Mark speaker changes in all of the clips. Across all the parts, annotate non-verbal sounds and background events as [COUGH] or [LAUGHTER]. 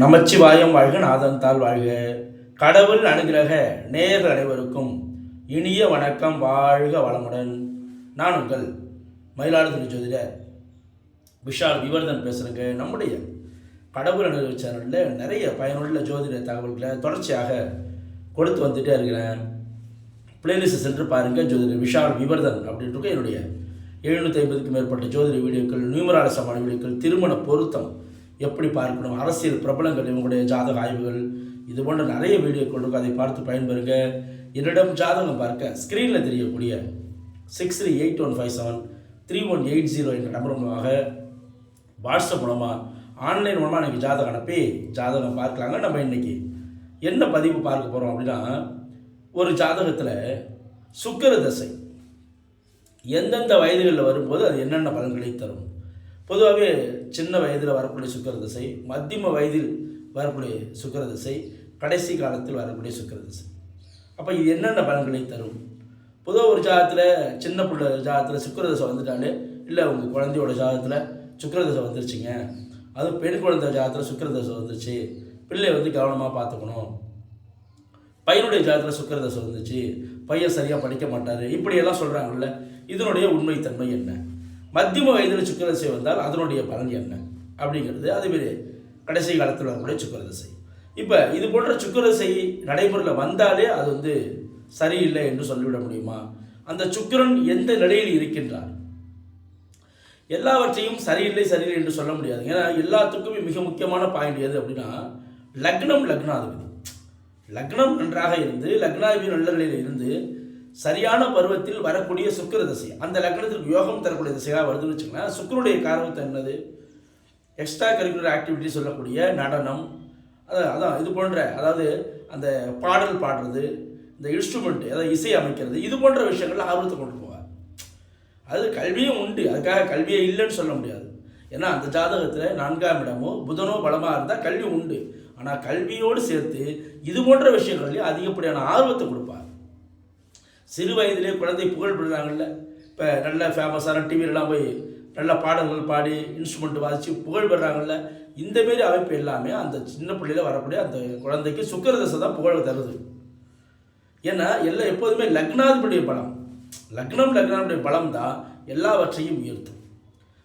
Speaker 1: நமச்சிவாயம் வாழ்க நாதன் தாழ் வாழ்க. கடவுள் அனுகிரக நேயர்கள் அனைவருக்கும் இனிய வணக்கம் வாழ்க வளமுடன். நான் உங்கள் மயிலாடுதுறை ஜோதிடர் விஷால் விவர்தன் பேசுகிறேங்க நம்முடைய கடவுள் அனுகிரக சேனலில் நிறைய பயனுள்ள ஜோதிட தகவல்களை தொடர்ச்சியாக கொடுத்து வந்துட்டே இருக்கிறேன். பிளேலிஸ்ட் சென்று பாருங்கள் ஜோதிடர் விஷால் விவர்தன் அப்படின்ட்டு என்னுடைய எழுநூற்றி ஐம்பதுக்கும் மேற்பட்ட ஜோதிட வீடியோக்கள் நியூமராலசமான வீடியோக்கள் திருமண பொருத்தம் எப்படி பார்க்கணும்? அரசியல் பிரபலங்கள் இவங்களுடைய ஜாதக ஆய்வுகள் இது போன்ற நிறைய வீடியோக்கள் இருக்கும் அதை பார்த்து பயன்பெறுங்க. என்னிடம் ஜாதகம் பார்க்க ஸ்க்ரீனில் தெரியக்கூடிய six three eight one five seven three one eight zero என்ற நம்பர் மூலமாக வாட்ஸ்அப் மூலமாக ஆன்லைன் மூலமாக எனக்கு ஜாதகம் அனுப்பி ஜாதகம் பார்க்கலாங்க. நம்ம இன்னைக்கு என்ன பதிவு பார்க்க போகிறோம் அப்படின்னா ஒரு ஜாதகத்தில் சுக்கர தசை எந்தெந்த வயதுகளில் வரும்போது அது என்னென்ன பலன்களை தரும்? பொதுவாகவே சின்ன வயதில் வரக்கூடிய சுக்கரதிசை மத்தியம வயதில் வரக்கூடிய சுக்கரதிசை கடைசி காலத்தில் வரக்கூடிய சுக்கரதிசை அப்போ இது என்னென்ன பலன்களை தரும்? பொதுவாக ஒரு ஜாதகத்தில் சின்ன பிள்ளை ஜாதகத்தில் சுக்கரதிசை வந்துட்டாலே இல்லை உங்கள் குழந்தையோட ஜாதகத்தில் சுக்கரதிசை வந்துருச்சுங்க. அதுவும் பெண் குழந்தை ஜாதகத்தில் சுக்கரதிசை வந்துருச்சு. பிள்ளை வந்து கவனமாக பார்த்துக்கணும். பையனுடைய ஜாதகத்தில் சுக்கரதிசை வந்துச்சு. பையன் சரியாக படிக்க மாட்டார். இப்படியெல்லாம் சொல்கிறாங்கல்ல இதனுடைய உண்மைத்தன்மை என்ன? மத்தியம வயதில் சுக்கிரதசை வந்தால் அதனுடைய பலன் என்ன? அப்படிங்கிறது அதேமாரி கடைசி காலத்தில் வரக்கூடிய சுக்கிரதசை. இப்போ இது போன்ற சுக்கிரதசை நடைமுறையில் வந்தாலே அது வந்து சரியில்லை என்று சொல்லிவிட முடியுமா? அந்த சுக்கரன் எந்த நிலையில் இருக்கின்றார் எல்லாவற்றையும் சரியில்லை சரியில்லை என்று சொல்ல முடியாது. ஏன்னா எல்லாத்துக்குமே மிக முக்கியமான பாயிண்ட் எது அப்படின்னா லக்னம் லக்னாதிபதி. லக்னம் நன்றாக இருந்து லக்னாதிபதி நல்ல நிலையில் இருந்து சரியான பருவத்தில் வரக்கூடிய சுக்கிர தசை அந்த லக்னத்திற்கு யோகம் தரக்கூடிய திசையாக வருதுன்னு வச்சுக்கோங்களேன் சுக்கருடைய காரணத்தை என்னது? எக்ஸ்ட்ரா கரிக்குலர் ஆக்டிவிட்டி சொல்லக்கூடிய நடனம். அதான் அதான் இது போன்ற அதாவது அந்த பாடல் பாடுறது இந்த இன்ஸ்ட்ருமெண்ட் அதாவது இசை அமைக்கிறது இது போன்ற விஷயங்கள் ஆர்வத்தை கொண்டு போவார். அது கல்வியும் உண்டு. அதுக்காக கல்வியே இல்லைன்னு சொல்ல முடியாது. ஏன்னா அந்த ஜாதகத்தில் நான்காம் இடமோ புதனோ பலமாக இருந்தால் கல்வி உண்டு. ஆனால் கல்வியோடு சேர்த்து இது போன்ற விஷயங்கள்லையும் அதிகப்படியான ஆர்வத்தை கொடுப்பார். சிறு வயதிலே குழந்தை புகழ் பெறுறாங்கல்ல இப்போ நல்ல ஃபேமஸான டிவிலலாம் போய் நல்ல பாடல்கள் பாடி இன்ஸ்ட்ருமெண்ட் வாசித்து புகழ் பெறாங்கல்ல இந்தமாரி அமைப்பு எல்லாமே அந்த சின்ன பிள்ளையில வரக்கூடிய அந்த குழந்தைக்கு சுக்கரதசை தான் புகழ் தருது. ஏன்னா எல்லாம் எப்போதுமே லக்னாதிபதியுடைய பலம். லக்னம் லக்னாதிபதியுடைய பலம் தான் எல்லாவற்றையும் உயர்த்தும்.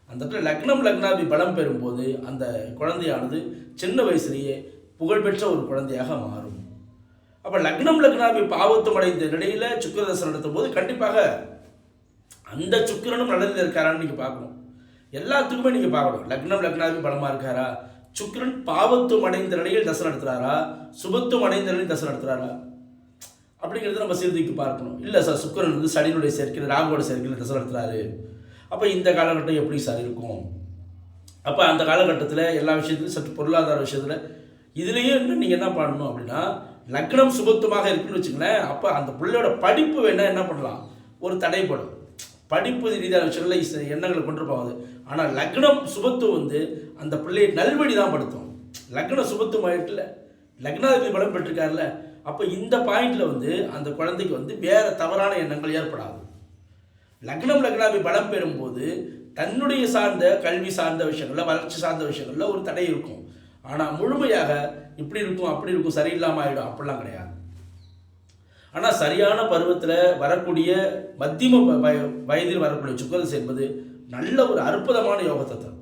Speaker 1: அந்த இடத்துல லக்னம் லக்னாதி பலம் பெறும்போது அந்த குழந்தையானது சின்ன வயசுலேயே புகழ்பெற்ற ஒரு குழந்தையாக மாறும். அப்போ லக்னம் லக்னாபி பாவத்தம் அடைந்த நிலையில் சுக்கரதசம் நடத்தும் போது கண்டிப்பாக அந்த சுக்கிரனும் நடந்து இருக்காரான்னு நீங்கள் பார்க்கணும். எல்லாத்துக்குமே நீங்கள் பார்க்கணும். லக்னம் லக்னாபி பலமாக இருக்காரா? சுக்கிரன் பாவத்துவம் அடைந்த நிலையில் தசை நடத்துகிறாரா சுபத்துவம் அடைந்த நிலையில் தசை நடத்துகிறாரா அப்படிங்கிறத நம்ம சீர்திக்கு பார்க்கணும். இல்லை சார் சுக்கரன் வந்து சனியினுடைய சேர்க்கையில் ராகுவோட சேர்க்கையில் தசை நடத்துகிறாரு அப்போ இந்த காலகட்டம் எப்படி சார் இருக்கும்? அப்போ அந்த காலகட்டத்தில் எல்லா விஷயத்துலையும் சற்று பொருளாதார விஷயத்தில் இதுலேயும் இன்னும் நீங்கள் என்ன பண்ணணும் அப்படின்னா லக்னம் சுபத்துவமாக இருக்குன்னு வச்சுங்களேன் அப்போ அந்த பிள்ளையோட படிப்பு வேணால் என்ன பண்ணலாம்? ஒரு தடைப்படும். படிப்பு ரீதியான விஷயங்கள எண்ணங்களை கொண்டு போகாது. ஆனால் லக்னம் சுபத்துவம் வந்து அந்த பிள்ளையை நல்வழி தான் படுத்தும். லக்னம் சுபத்துவம் ஆகிட்டுல லக்னாதிபதி பலம் பெற்றிருக்காருல்ல அப்போ இந்த பாயிண்டில் வந்து அந்த குழந்தைக்கு வந்து வேறு தவறான எண்ணங்கள் ஏற்படாது. லக்னம் லக்னாபி பலம் பெறும்போது தன்னுடைய சார்ந்த கல்வி சார்ந்த விஷயங்களில் வளர்ச்சி சார்ந்த விஷயங்களில் ஒரு தடை இருக்கும். ஆனால் முழுமையாக இப்படி இருக்கும் அப்படி இருக்கும் சரியில்லாமல் ஆகிடும் அப்படிலாம் கிடையாது. ஆனால் சரியான பருவத்தில் வரக்கூடிய மத்தியம வ- வய- வயதில் வரக்கூடிய சுக்கரதசை என்பது நல்ல ஒரு அற்புதமான யோகத்தை தரும்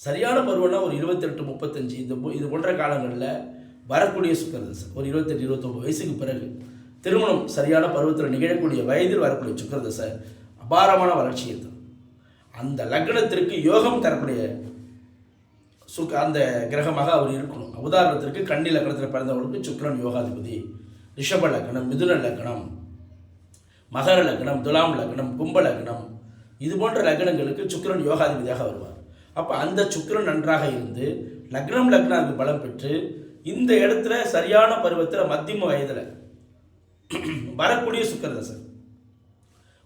Speaker 1: சரியான பருவம்னா ஒரு இருபத்தெட்டு முப்பத்தஞ்சு இந்த இது போன்ற காலங்களில் வரக்கூடிய சுக்கரதசை ஒரு இருபத்தெட்டு இருபத்தொம்பது வயசுக்கு பிறகு திருமணம் சரியான பருவத்தில் நிகழக்கூடிய வயதில் வரக்கூடிய சுக்கரதசை அபாரமான வளர்ச்சியை தரும். அந்த லக்னத்திற்கு யோகம் தரக்கூடிய சுக் அந்த கிரகமாக அவர் இருக்கணும். உதாரணத்திற்கு கண்ணி லக்னத்தில் பிறந்தவர்களுக்கு சுக்ரன் யோகாதிபதி ரிஷப லக்னம் மிதுன லக்னம் மகர லக்னம் துலாம் லக்னம் கும்ப லக்னம் இது போன்ற லக்னங்களுக்கு சுக்ரன் யோகாதிபதியாக வருவார். அப்போ அந்த சுக்ரன் நன்றாக இருந்து லக்னம் லக்னாதிபதி பலம் பெற்று இந்த இடத்துல சரியான பருவத்தில் மத்தியம வயதில் வரக்கூடிய சுக்கரதசை.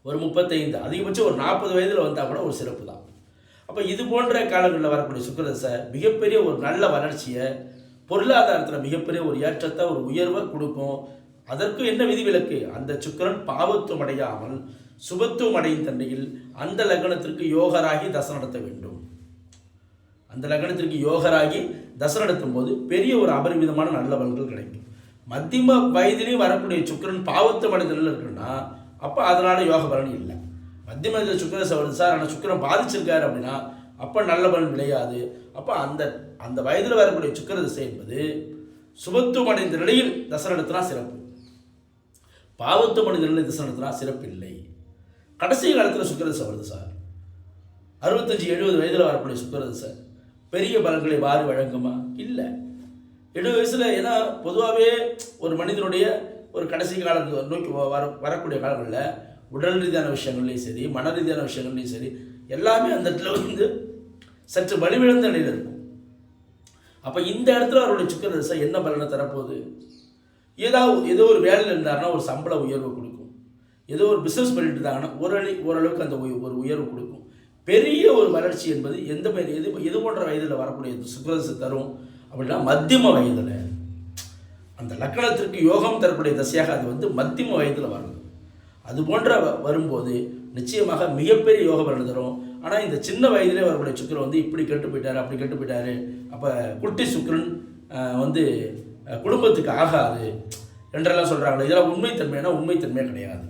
Speaker 1: ஒரு முப்பத்தைந்து அதிகபட்சம் ஒரு நாற்பது வயதில் வந்தால் கூட ஒரு சிறப்பு தான் அப்போ இது போன்ற காலங்களில் வரக்கூடிய சுக்கிரதசை மிகப்பெரிய ஒரு நல்ல வளர்ச்சியை பொருளாதாரத்தில் மிகப்பெரிய ஒரு ஏற்றத்தை ஒரு உயர்வை கொடுக்கும். அதற்கு என்ன விதிவிலக்கு அந்த சுக்கிரன் பாவத்துவம் அடையாமல் சுபத்துவம் அடையும் தண்டையில் அந்த லக்னத்திற்கு யோகராகி தசை நடத்த வேண்டும். அந்த லக்னத்திற்கு யோகராகி தசை நடத்தும் போது பெரிய ஒரு அபரிமிதமான நல்ல பலன்கள் கிடைக்கும். மத்தியம வயதிலையும் வரக்கூடிய சுக்கிரன் பாவத்துவம் அடைந்த இருக்குன்னா அப்போ அதனால யோக பலன் இல்லை. மத்தியமத்தில் வயதில் சவரன் சார் ஆனால் சுக்கிரன் பாதிச்சிருக்காரு அப்படின்னா அப்போ நல்ல பலன் விளையாது. அப்போ அந்த அந்த வயதில் வரக்கூடிய சுக்கர திசை என்பது சுபத்துவம் அடைந்த நிலையில் தசை நடத்தினா சிறப்பு. பாவத்துவம் அடைந்த நிலையில் திசை நடத்தினா சிறப்பு இல்லை கடைசி காலத்தில் சுக்கிர திசை வருது சார். அறுபத்தஞ்சி எழுபது வயதில் வரக்கூடிய சுக்கிர திசை. பெரிய பலன்களை வாரி வழங்குமா? இல்லை. எழுபது வயசில் ஏன்னா பொதுவாகவே ஒரு மனிதனுடைய ஒரு கடைசி காலத்து நோக்கி வ- வர வரக்கூடிய காலங்களில் உடல் ரீதியான விஷயங்கள்லையும் சரி மன ரீதியான விஷயங்கள்லையும் சரி எல்லாமே அந்த இடத்துல வந்து சற்று வலிவிழந்த நிலையில் இருக்கும். அப்போ இந்த இடத்துல அவருடைய சுக்கிர திசை என்ன பலனை தரப்போகுது? ஏதாவது ஏதோ ஒரு வேலையில் இருந்தாருன்னா ஒரு சம்பள உயர்வு கொடுக்கும். ஏதோ ஒரு பிஸ்னஸ் பண்ணிட்டு இருந்தாங்கன்னா ஓரளவு ஓரளவுக்கு அந்த ஒரு உயர்வு கொடுக்கும். பெரிய ஒரு வளர்ச்சி என்பது எந்த மாதிரி எது எது போன்ற வயதில் வரக்கூடிய சுக்கிரதசை தரும் அப்படின்னா மத்தியம வயதில். அந்த லக்கணத்திற்கு யோகம் தரக்கூடிய தசையாக அது வந்து மத்தியம வயதில் வரணும். அது போன்ற வரும்போது நிச்சயமாக மிகப்பெரிய யோக பலன் தரும். ஆனால் இந்த சின்ன வயதிலே வரக்கூடிய சுக்கரன் வந்து இப்படி கெட்டு போயிட்டார் அப்படி கெட்டு போயிட்டார். அப்போ குட்டி சுக்கிரன் வந்து குடும்பத்துக்கு ஆகாது என்றெல்லாம் சொல்கிறாங்களே இதெல்லாம் உண்மைத்தன்மைனா உண்மைத்தன்மையே கிடையாது.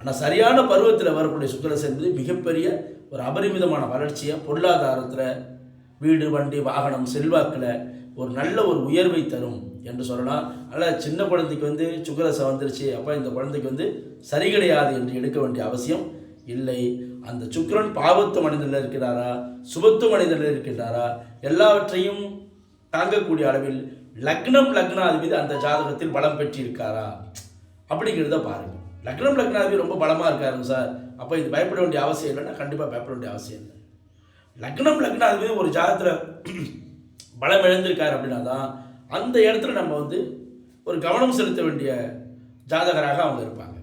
Speaker 1: ஆனால் சரியான பருவத்தில் வரக்கூடிய சுக்கிரசை என்பது மிகப்பெரிய ஒரு அபரிமிதமான வளர்ச்சியை பொருளாதாரத்தில் வீடு வண்டி வாகனம் செல்வாக்கில் ஒரு நல்ல ஒரு உயர்வை தரும். என்று சொல்லலாம். அதனால் சின்ன குழந்தைக்கு வந்து சுக்கிரசை வந்துருச்சு அப்போ இந்த குழந்தைக்கு வந்து சரி கிடையாது என்று எடுக்க வேண்டிய அவசியம் இல்லை. அந்த சுக்கிரன் பாவத்து மனிதனில் இருக்கிறாரா? சுபத்து மனிதனில் இருக்கிறாரா எல்லாவற்றையும் தாங்கக்கூடிய அளவில் லக்னம் லக்னாதிபதி அந்த ஜாதகத்தில் பலம் பெற்றிருக்காரா? அப்படிங்கிறத பாருங்கள் லக்னம் லக்னாதிபதி ரொம்ப பலமாக இருக்காருங்க சார். அப்போ இது பயப்பட வேண்டிய அவசியம் இல்லைன்னா கண்டிப்பாக பயப்பட வேண்டிய அவசியம் இல்லை. லக்னம் லக்னாதிபதி ஒரு ஜாதகத்தில் [CLEARS THROAT] பலம் இழந்திருக்காரு அப்படின்னா தான் அந்த இடத்துல நம்ம வந்து ஒரு கவனம் செலுத்த வேண்டிய ஜாதகராக அவங்க இருப்பாங்க.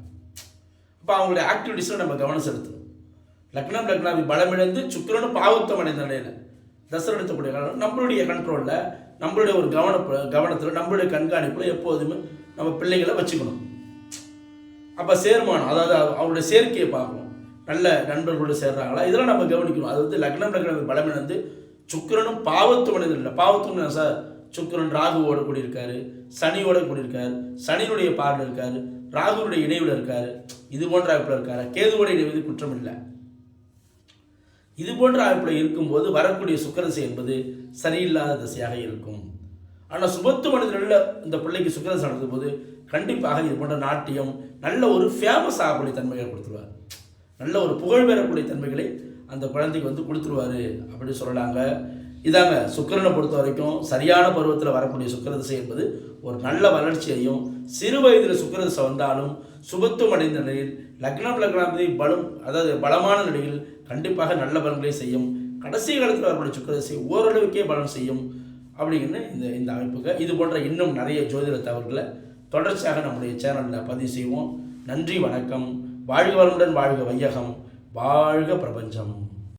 Speaker 1: அப்போ அவங்களுடைய ஆக்டிவிட்டீஸில் நம்ம கவனம் செலுத்தணும். லக்னம் லக்னாவி பலமிழந்து சுக்கிரனும் பாவத்தம் அடைந்த நிலையில் தசை காலம் நம்மளுடைய கண்ட்ரோலில் நம்மளுடைய ஒரு கவன கவனத்தில் நம்மளுடைய கண்காணிப்பில் எப்போதுமே நம்ம பிள்ளைகளை வச்சுக்கணும். அப்போ சேர்மானம் அதாவது அவ- அவங்களுடைய சேர்க்கையை பார்க்கணும். நல்ல நண்பர்களோடு சேர்றாங்களா? இதெல்லாம் நம்ம கவனிக்கணும். அது வந்து லக்னம் லக்னம் பலமிழந்து சுக்கரனும் பாவத்தம் அடைந்த இல்லை பாவத்தம் சார்? சுக்கிரன் ராகுவோட கூடியிருக்காரு சனியோட கூடியிருக்காரு சனியினுடைய பார்வை இருக்காரு ராகுனுடைய இணைவில் இருக்காரு இது போன்ற அமைப்பில் இருக்காரு. கேதுவோட இணைவது குற்றம் இல்லை. இது போன்ற அமைப்பில் இருக்கும்போது வரக்கூடிய சுக்கரசை என்பது சரியில்லாத திசையாக இருக்கும். ஆனால் சுபத்து மனிதர்களில் இந்த பிள்ளைக்கு சுக்கரசை நடத்தும் போது கண்டிப்பாக இது போன்ற நாட்டியம் நல்ல ஒரு ஃபேமஸ் ஆகக்கூடிய தன்மைகளை கொடுத்துருவார் நல்ல ஒரு புகழ் பெறக்கூடிய தன்மைகளை அந்த குழந்தைக்கு வந்து கொடுத்துருவாரு அப்படின்னு சொல்லலாங்க. இதாங்க சுக்கிரனை பொறுத்த வரைக்கும் சரியான பருவத்தில் வரக்கூடிய சுக்கிரதசை என்பது ஒரு நல்ல வளர்ச்சியையும் சிறு வயதில் சுக்கிரதசை வந்தாலும் சுபத்துவம் அடைந்த நிலையில் லக்னம் லக்னாபதி பலம் அதாவது பலமான நிலையில் கண்டிப்பாக நல்ல பலன்களை செய்யும். கடைசி காலத்தில் வரக்கூடிய சுக்கிரதசை ஓரளவுக்கே பலன் செய்யும் அப்படின்னு இந்த இந்த அமைப்புக்கு. இது போன்ற இன்னும் நிறைய ஜோதிட தகவல்களை தொடர்ச்சியாக நம்முடைய சேனலில் பதிவு செய்வோம். நன்றி வணக்கம். வாழ்க வளமுடன் வாழ்க வையகம். வாழ்க பிரபஞ்சம்.